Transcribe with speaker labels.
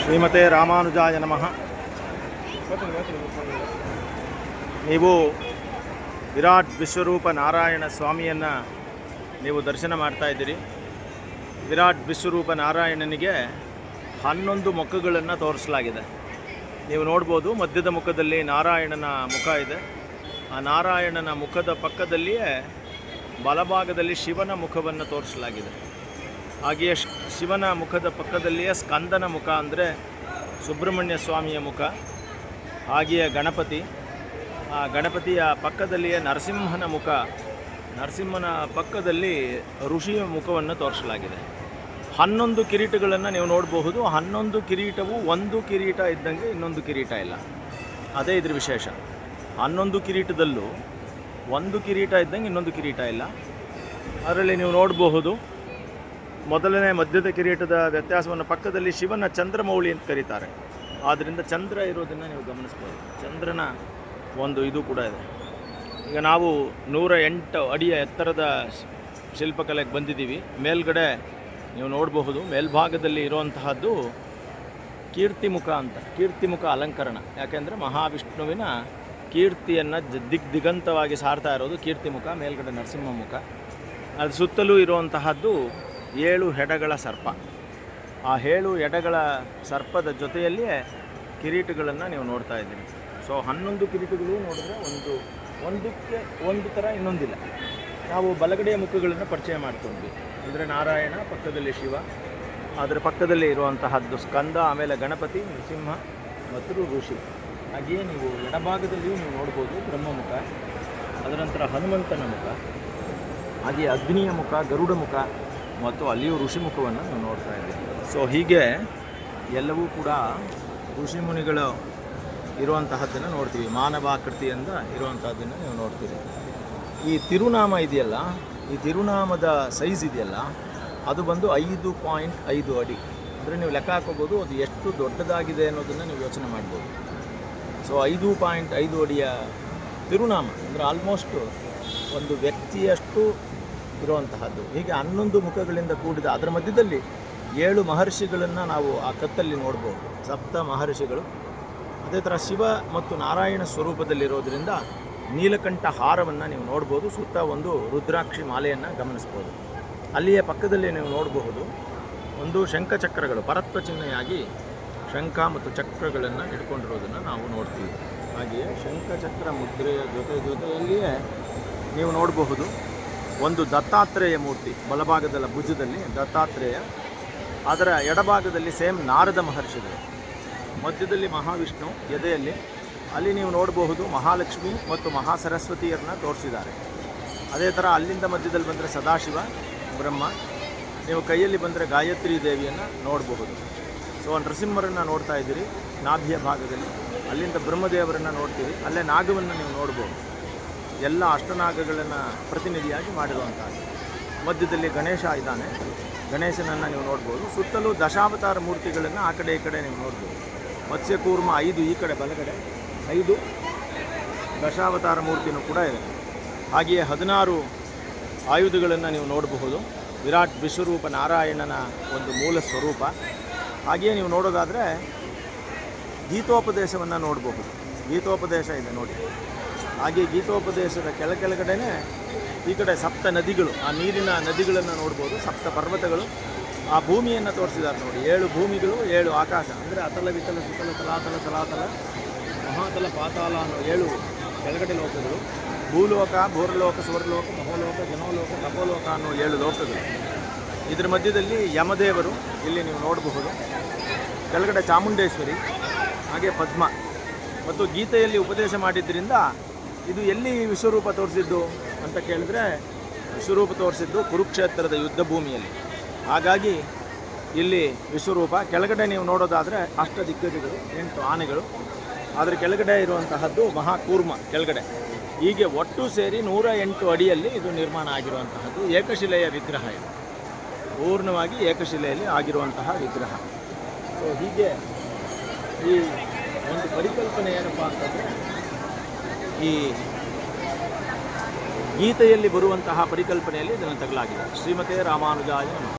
Speaker 1: ಶ್ರೀಮತೆ ರಾಮಾನುಜಾಯ ನಮಃ. ನೀವು ವಿರಾಟ್ ವಿಶ್ವರೂಪ ನಾರಾಯಣ ಸ್ವಾಮಿಯನ್ನು ನೀವು ದರ್ಶನ ಮಾಡ್ತಾ ಇದ್ದೀರಿ. ವಿರಾಟ್ ವಿಶ್ವರೂಪ ನಾರಾಯಣನಿಗೆ ಹನ್ನೊಂದು ಮುಖಗಳನ್ನು ತೋರಿಸಲಾಗಿದೆ. ನೀವು ನೋಡ್ಬೋದು ಮಧ್ಯದ ಮುಖದಲ್ಲಿ ನಾರಾಯಣನ ಮುಖ ಇದೆ. ಆ ನಾರಾಯಣನ ಮುಖದ ಪಕ್ಕದಲ್ಲಿಯೇ ಬಲಭಾಗದಲ್ಲಿ ಶಿವನ ಮುಖವನ್ನು ತೋರಿಸಲಾಗಿದೆ. ಹಾಗೆಯೇ ಶಿವನ ಮುಖದ ಪಕ್ಕದಲ್ಲಿಯೇ ಸ್ಕಂದನ ಮುಖ ಅಂದರೆ ಸುಬ್ರಹ್ಮಣ್ಯ ಸ್ವಾಮಿಯ ಮುಖ, ಹಾಗೆಯೇ ಗಣಪತಿ. ಆ ಗಣಪತಿಯ ಪಕ್ಕದಲ್ಲಿಯೇ ನರಸಿಂಹನ ಮುಖ, ನರಸಿಂಹನ ಪಕ್ಕದಲ್ಲಿ ಋಷಿಯ ಮುಖವನ್ನು ತೋರಿಸಲಾಗಿದೆ. ಹನ್ನೊಂದು ಕಿರೀಟಗಳನ್ನು ನೀವು ನೋಡಬಹುದು. ಹನ್ನೊಂದು ಕಿರೀಟವು ಒಂದು ಕಿರೀಟ ಇದ್ದಂಗೆ ಇನ್ನೊಂದು ಕಿರೀಟ ಇಲ್ಲ. ಅದೇ ಇದ್ರ ವಿಶೇಷ. ಹನ್ನೊಂದು ಕಿರೀಟದಲ್ಲೂ ಒಂದು ಕಿರೀಟ ಇದ್ದಂಗೆ ಇನ್ನೊಂದು ಕಿರೀಟ ಇಲ್ಲ. ಅದರಲ್ಲಿ ನೀವು ನೋಡಬಹುದು, ಮೊದಲನೇ ಮಧ್ಯದ ಕಿರೀಟದ ವ್ಯತ್ಯಾಸವನ್ನು ಪಕ್ಕದಲ್ಲಿ ಶಿವನ ಚಂದ್ರಮೌಳಿ ಅಂತ ಕರೀತಾರೆ. ಆದ್ದರಿಂದ ಚಂದ್ರ ಇರೋದನ್ನು ನೀವು ಗಮನಿಸ್ಬೋದು. ಚಂದ್ರನ ಒಂದು ಇದು ಕೂಡ ಇದೆ. ಈಗ ನಾವು ನೂರ ಎಂಟು ಅಡಿಯ ಎತ್ತರದ ಶಿಲ್ಪಕಲೆಗೆ ಬಂದಿದ್ದೀವಿ. ಮೇಲ್ಗಡೆ ನೀವು ನೋಡಬಹುದು, ಮೇಲ್ಭಾಗದಲ್ಲಿ ಇರುವಂತಹದ್ದು ಕೀರ್ತಿಮುಖ ಅಂತ, ಕೀರ್ತಿಮುಖ ಅಲಂಕರಣ. ಯಾಕೆಂದರೆ ಮಹಾವಿಷ್ಣುವಿನ ಕೀರ್ತಿಯನ್ನು ದಿಗ್ ದಿಗಂತವಾಗಿ ಸಾರ್ತಾ ಇರೋದು ಕೀರ್ತಿ ಮುಖ, ಮೇಲ್ಗಡೆ ನರಸಿಂಹ ಮುಖ. ಅದು ಸುತ್ತಲೂ ಇರುವಂತಹದ್ದು ಏಳು ಹೆಡಗಳ ಸರ್ಪ. ಆ ಏಳು ಎಡಗಳ ಸರ್ಪದ ಜೊತೆಯಲ್ಲಿಯೇ ಕಿರೀಟಗಳನ್ನು ನೀವು ನೋಡ್ತಾ ಇದ್ದೀರಿ. ಸೊ ಹನ್ನೊಂದು ಕಿರೀಟಗಳು ನೋಡಿದ್ರೆ ಒಂದು, ಒಂದಕ್ಕೆ ಒಂದು ಥರ ಇನ್ನೊಂದಿಲ್ಲ. ನಾವು ಬಲಗಡೆಯ ಮುಖಗಳನ್ನು ಪರಿಚಯ ಮಾಡ್ಕೊಂಡ್ವಿ. ಅಂದರೆ ನಾರಾಯಣ, ಪಕ್ಕದಲ್ಲಿ ಶಿವ. ಅದರ ಪಕ್ಕದಲ್ಲಿ ಇರುವಂತಹದ್ದು ಸ್ಕಂದ, ಆಮೇಲೆ ಗಣಪತಿ, ನರಸಿಂಹ ಮತ್ತು ಋಷಿ. ಹಾಗೆಯೇ ನೀವು ಎಡಭಾಗದಲ್ಲಿಯೂ ನೀವು ನೋಡ್ಬೋದು ಬ್ರಹ್ಮಮುಖ, ಅದರ ನಂತರ ಹನುಮಂತನ ಮುಖ, ಹಾಗೆ ಅಗ್ನಿಯ ಮುಖ, ಗರುಡ ಮುಖ, ಮತ್ತು ಅಲ್ಲಿಯೂ ಋಷಿ ಮುಖವನ್ನು ನೀವು ನೋಡ್ತಾ ಇದ್ದೀವಿ. ಸೊ ಹೀಗೆ ಎಲ್ಲವೂ ಕೂಡ ಋಷಿ ಮುನಿಗಳು ಇರುವಂತಹದ್ದನ್ನು ನೋಡ್ತೀವಿ. ಮಾನವಾಕೃತಿಯಿಂದ ಇರುವಂತಹದ್ದನ್ನು ನೀವು ನೋಡ್ತೀರಿ. ಈ ತಿರುನಾಮ ಇದೆಯಲ್ಲ, ಈ ತಿರುನಾಮದ ಸೈಜ್ ಇದೆಯಲ್ಲ, ಅದು ಬಂದು ಐದು ಪಾಯಿಂಟ್ ಐದು ಅಡಿ. ಅಂದರೆ ನೀವು ಲೆಕ್ಕ ಹಾಕೋಬೋದು, ಅದು ಎಷ್ಟು ದೊಡ್ಡದಾಗಿದೆ ಅನ್ನೋದನ್ನು ನೀವು ಯೋಚನೆ ಮಾಡ್ಬೋದು. ಸೊ ಐದು ಪಾಯಿಂಟ್ ಐದು ಅಡಿಯ ತಿರುನಾಮ, ಅಂದರೆ ಆಲ್ಮೋಸ್ಟ್ ಒಂದು ವ್ಯಕ್ತಿಯಷ್ಟು ಇರುವಂತಹದ್ದು. ಹೀಗೆ ಹನ್ನೊಂದು ಮುಖಗಳಿಂದ ಕೂಡಿದ ಅದರ ಮಧ್ಯದಲ್ಲಿ ಏಳು ಮಹರ್ಷಿಗಳನ್ನು ನಾವು ಆ ಕತ್ತಲ್ಲಿ ನೋಡ್ಬೋದು. ಸಪ್ತ ಮಹರ್ಷಿಗಳು. ಅದೇ ಥರ ಶಿವ ಮತ್ತು ನಾರಾಯಣ ಸ್ವರೂಪದಲ್ಲಿರೋದ್ರಿಂದ ನೀಲಕಂಠ ಹಾರವನ್ನು ನೀವು ನೋಡ್ಬೋದು. ಸುತ್ತ ಒಂದು ರುದ್ರಾಕ್ಷಿ ಮಾಲೆಯನ್ನು ಗಮನಿಸ್ಬೋದು. ಅಲ್ಲಿಯ ಪಕ್ಕದಲ್ಲಿ ನೀವು ನೋಡಬಹುದು ಒಂದು ಶಂಖಚಕ್ರಗಳು, ಪರತ್ವ ಚಿಹ್ನೆಯಾಗಿ ಶಂಖ ಮತ್ತು ಚಕ್ರಗಳನ್ನು ಇಟ್ಕೊಂಡಿರೋದನ್ನು ನಾವು ನೋಡ್ತೀವಿ. ಹಾಗೆಯೇ ಶಂಖಚಕ್ರ ಮುದ್ರೆಯ ಜೊತೆ ಜೊತೆಯಲ್ಲಿಯೇ ನೀವು ನೋಡಬಹುದು ಒಂದು ದತ್ತಾತ್ರೇಯ ಮೂರ್ತಿ ಬಲಭಾಗದಲ್ಲ ಭುಜದಲ್ಲಿ, ದತ್ತಾತ್ರೇಯ. ಅದರ ಎಡಭಾಗದಲ್ಲಿ ಸೇಮ್ ನಾರದ ಮಹರ್ಷಿಗಳು ಮಧ್ಯದಲ್ಲಿ ಮಹಾವಿಷ್ಣು ಎದೆಯಲ್ಲಿ. ಅಲ್ಲಿ ನೀವು ನೋಡಬಹುದು ಮಹಾಲಕ್ಷ್ಮಿ ಮತ್ತು ಮಹಾಸರಸ್ವತಿಯರನ್ನ ತೋರಿಸಿದ್ದಾರೆ. ಅದೇ ಥರ ಅಲ್ಲಿಂದ ಮಧ್ಯದಲ್ಲಿ ಬಂದರೆ ಸದಾಶಿವ, ಬ್ರಹ್ಮ. ನೀವು ಕೈಯಲ್ಲಿ ಬಂದರೆ ಗಾಯತ್ರಿ ದೇವಿಯನ್ನು ನೋಡಬಹುದು. ಸೊ ನರಸಿಂಹರನ್ನು ನೋಡ್ತಾ ಇದ್ದೀರಿ, ನಾಭಿಯ ಭಾಗದಲ್ಲಿ. ಅಲ್ಲಿಂದ ಬ್ರಹ್ಮದೇವರನ್ನು ನೋಡ್ತೀರಿ, ಅಲ್ಲೇ ನಾಗವನ್ನು ನೀವು ನೋಡ್ಬೋದು. ಎಲ್ಲ ಅಷ್ಟನಾಗಗಳನ್ನು ಪ್ರತಿನಿಧಿಯಾಗಿ ಮಾಡಿರುವಂಥದ್ದು. ಮಧ್ಯದಲ್ಲಿ ಗಣೇಶ ಇದ್ದಾನೆ. ಗಣೇಶನನ್ನು ನೀವು ನೋಡ್ಬೋದು. ಸುತ್ತಲೂ ದಶಾವತಾರ ಮೂರ್ತಿಗಳನ್ನು ಆ ಕಡೆ ಈ ಕಡೆ ನೀವು ನೋಡ್ಬೋದು. ಮತ್ಸ್ಯಕೂರ್ಮ ಐದು ಈ ಕಡೆ ಬಲಗಡೆ, ಐದು ದಶಾವತಾರ ಮೂರ್ತಿನೂ ಕೂಡ ಇದೆ. ಹಾಗೆಯೇ ಹದಿನಾರು ಆಯುಧಗಳನ್ನು ನೀವು ನೋಡಬಹುದು. ವಿರಾಟ್ ವಿಶ್ವರೂಪ ನಾರಾಯಣನ ಒಂದು ಮೂಲ ಸ್ವರೂಪ. ಹಾಗೆಯೇ ನೀವು ನೋಡೋದಾದರೆ ಗೀತೋಪದೇಶವನ್ನು ನೋಡಬಹುದು. ಗೀತೋಪದೇಶ ಇದೆ ನೋಡಿ. ಹಾಗೆ ಗೀತೋಪದೇಶದ ಕೆಳ ಕೆಳಗಡೆನೇ ಈ ಕಡೆ ಸಪ್ತ ನದಿಗಳು, ಆ ನೀರಿನ ನದಿಗಳನ್ನು ನೋಡ್ಬೋದು, ಸಪ್ತ ಪರ್ವತಗಳು. ಆ ಭೂಮಿಯನ್ನು ತೋರಿಸಿದ್ದಾರೆ ನೋಡಿ. ಏಳು ಭೂಮಿಗಳು, ಏಳು ಆಕಾಶ. ಅಂದರೆ ಅತಲ, ವಿತಲ, ಸುತಲ, ತಲಾತಲ ತಲಾತಲ, ಮಹಾತಲ ಪಾತಾಲ ಅನ್ನೋ ಏಳು ಕೆಳಗಡೆ ಲೋಕಗಳು. ಭೂಲೋಕ, ಭೂರಲೋಕ, ಸ್ವರ್ಲೋಕ, ಮಹೋಲೋಕ, ಜನೋಲೋಕ, ತಪೋಲೋಕ ಅನ್ನೋ ಏಳು ಲೋಕಗಳು. ಇದರ ಮಧ್ಯದಲ್ಲಿ ಯಮದೇವರು ಇಲ್ಲಿ ನೀವು ನೋಡಬಹುದು. ಕೆಳಗಡೆ ಚಾಮುಂಡೇಶ್ವರಿ, ಹಾಗೆ ಪದ್ಮ. ಮತ್ತು ಗೀತೆಯಲ್ಲಿ ಉಪದೇಶ ಮಾಡಿದ್ದರಿಂದ ಇದು ಎಲ್ಲಿ ವಿಶ್ವರೂಪ ತೋರಿಸಿದ್ದು ಅಂತ ಕೇಳಿದ್ರೆ ವಿಶ್ವರೂಪ ತೋರಿಸಿದ್ದು ಕುರುಕ್ಷೇತ್ರದ ಯುದ್ಧ ಭೂಮಿಯಲ್ಲಿ ಹಾಗಾಗಿ ಇಲ್ಲಿ ವಿಶ್ವರೂಪ, ಕೆಳಗಡೆ ನೀವು ನೋಡೋದಾದರೆ ಅಷ್ಟ ದಿಗ್ಗಜಗಳು ಎಂಟು ಆನೆಗಳು. ಅದರ ಕೆಳಗಡೆ ಇರುವಂತಹದ್ದು ಮಹಾಕೂರ್ಮ ಕೆಳಗಡೆ. ಹೀಗೆ ಒಟ್ಟು ಸೇರಿ ನೂರ ಎಂಟು ಅಡಿಯಲ್ಲಿ ಇದು ನಿರ್ಮಾಣ ಆಗಿರುವಂತಹದ್ದು ಏಕಶಿಲೆಯ ವಿಗ್ರಹ ಇದು. ಪೂರ್ಣವಾಗಿ ಏಕಶಿಲೆಯಲ್ಲಿ ಆಗಿರುವಂತಹ ವಿಗ್ರಹ. ಸೊ ಹೀಗೆ ಈ ಒಂದು ಪರಿಕಲ್ಪನೆ ಏನಪ್ಪ ಅಂತಂದರೆ, ಈ ಗೀತೆಯಲ್ಲಿ ಬರುವಂತಹ ಪರಿಕಲ್ಪನೆಯಲ್ಲಿ ಇದನ್ನು ತಗಲಾಗಿದೆ. ಶ್ರೀಮತೆ ರಾಮಾನುಜಾಯ